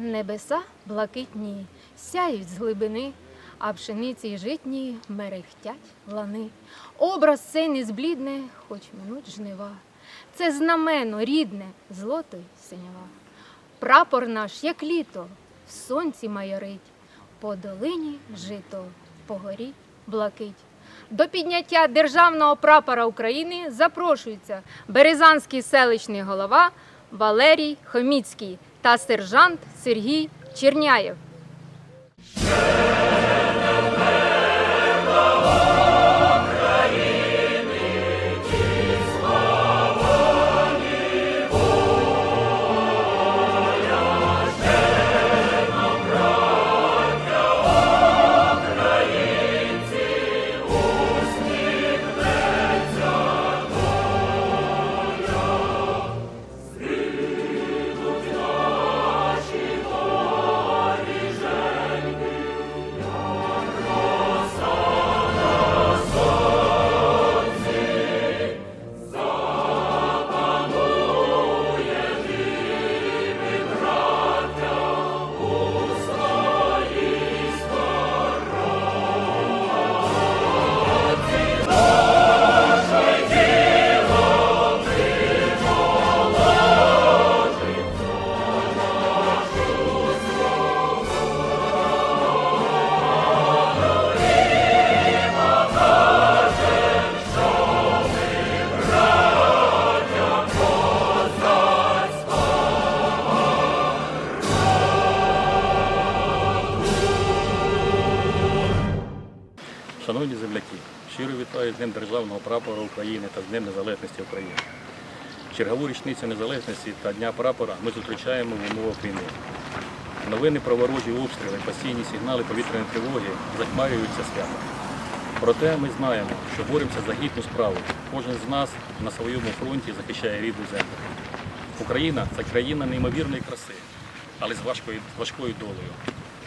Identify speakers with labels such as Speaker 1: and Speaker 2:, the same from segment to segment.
Speaker 1: Небеса блакитні, сяють з глибини, а пшениці житні мерехтять лани. Образ цей не зблідне, хоч минуть жнива. Це знамено рідне, злото й синява. Прапор наш, як літо, в сонці майорить, по долині жито, по горі блакить. До підняття державного прапора України запрошуються Березанський селищний голова Валерій Хоміцький та сержант Сергій Черняєв.
Speaker 2: Щиро вітаю з Днем Державного прапора України та з Днем Незалежності України. Чергову річницю незалежності та Дня прапора ми зустрічаємо в умовах війни. Новини про ворожі обстріли, постійні сигнали повітряної тривоги захмарюються свято. Проте ми знаємо, що боремося за гідну справу. Кожен з нас на своєму фронті захищає рідну землю. Україна це країна неймовірної краси, але з важкою, важкою долею.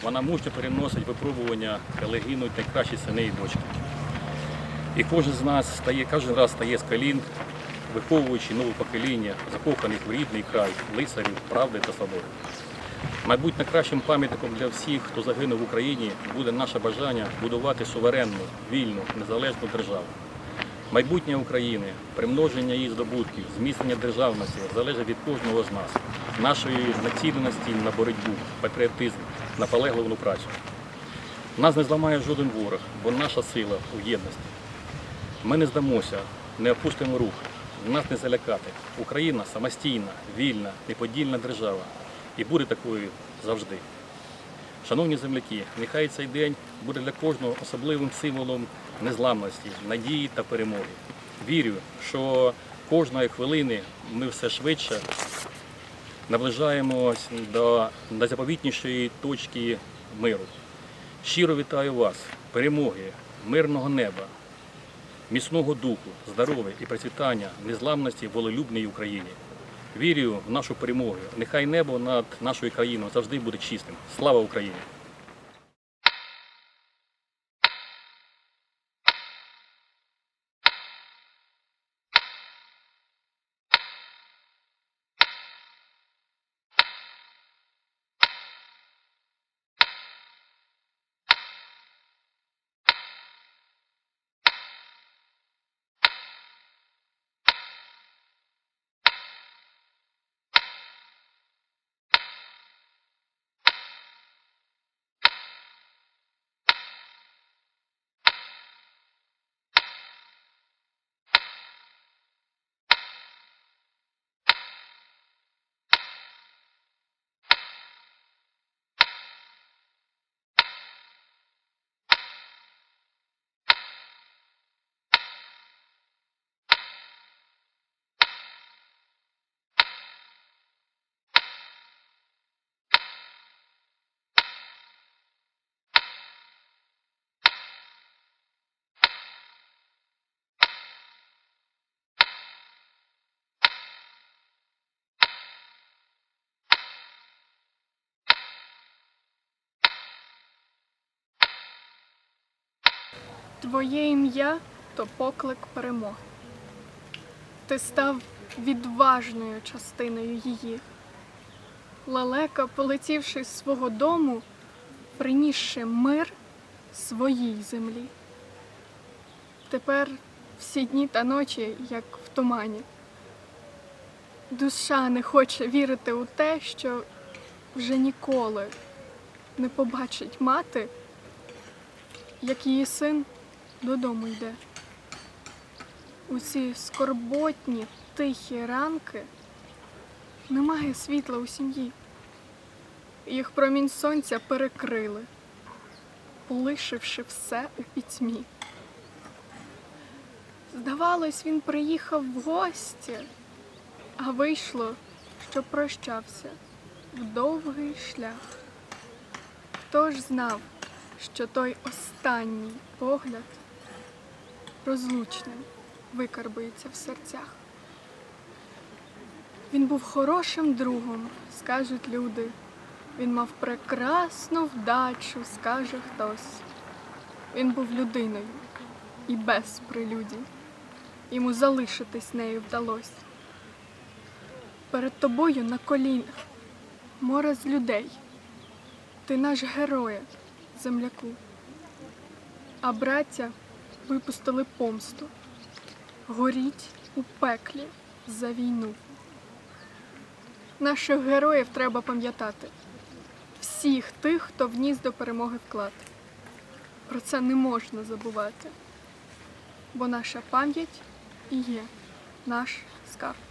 Speaker 2: Вона мужньо переносить випробування, коли гинуть найкращі сини і дочки. І кожен з нас стає, кожен раз стає з колін, виховуючи нове покоління, закоханих в рідний край, лицарів, правди та свободи. Мабуть, найкращим пам'ятником для всіх, хто загинув в Україні, буде наше бажання будувати суверенну, вільну, незалежну державу. Майбутнє України, примноження її здобутків, зміцнення державності залежить від кожного з нас, нашої націленості на боротьбу, патріотизм, наполегливу працю. Нас не зламає жоден ворог, бо наша сила у єдності. Ми не здамося, не опустимо рух, нас не залякати. Україна самостійна, вільна, неподільна держава і буде такою завжди. Шановні земляки, нехай цей день буде для кожного особливим символом незламності, надії та перемоги. Вірю, що кожної хвилини ми все швидше наближаємось до найзаповітнішої точки миру. Щиро вітаю вас, перемоги, мирного неба, міцного духу, здоров'я і процвітання, незламності волелюбної Україні. Вірю в нашу перемогу. Нехай небо над нашою країною завжди буде чистим. Слава Україні!
Speaker 3: Твоє ім'я то поклик перемоги. Ти став відважною частиною її. лелека, полетівши з свого дому, принісши мир своїй землі. Тепер всі дні та ночі, як в тумані. Душа не хоче вірити у те, що вже ніколи не побачить мати, як її син додому йде. У ці скорботні, тихі ранки немає світла у сім'ї. Їх промінь сонця перекрили, полишивши все у пітьмі. Здавалось, він приїхав в гості, а вийшло, що прощався в довгий шлях. Хто ж знав, що той останній погляд розлучним викарбується в серцях? Він був хорошим другом, скажуть люди. Він мав прекрасну вдачу, скаже хтось. Він був людиною і без прелюдій. Йому залишитись нею вдалося. Перед тобою на колінах море з людей. Ти наш героя, земляку. А браття випустили помсту. Горіть у пеклі за війну. Наших героїв треба пам'ятати. Всіх тих, хто вніс до перемоги вклад. Про це не можна забувати. Бо наша пам'ять і є наш скарб.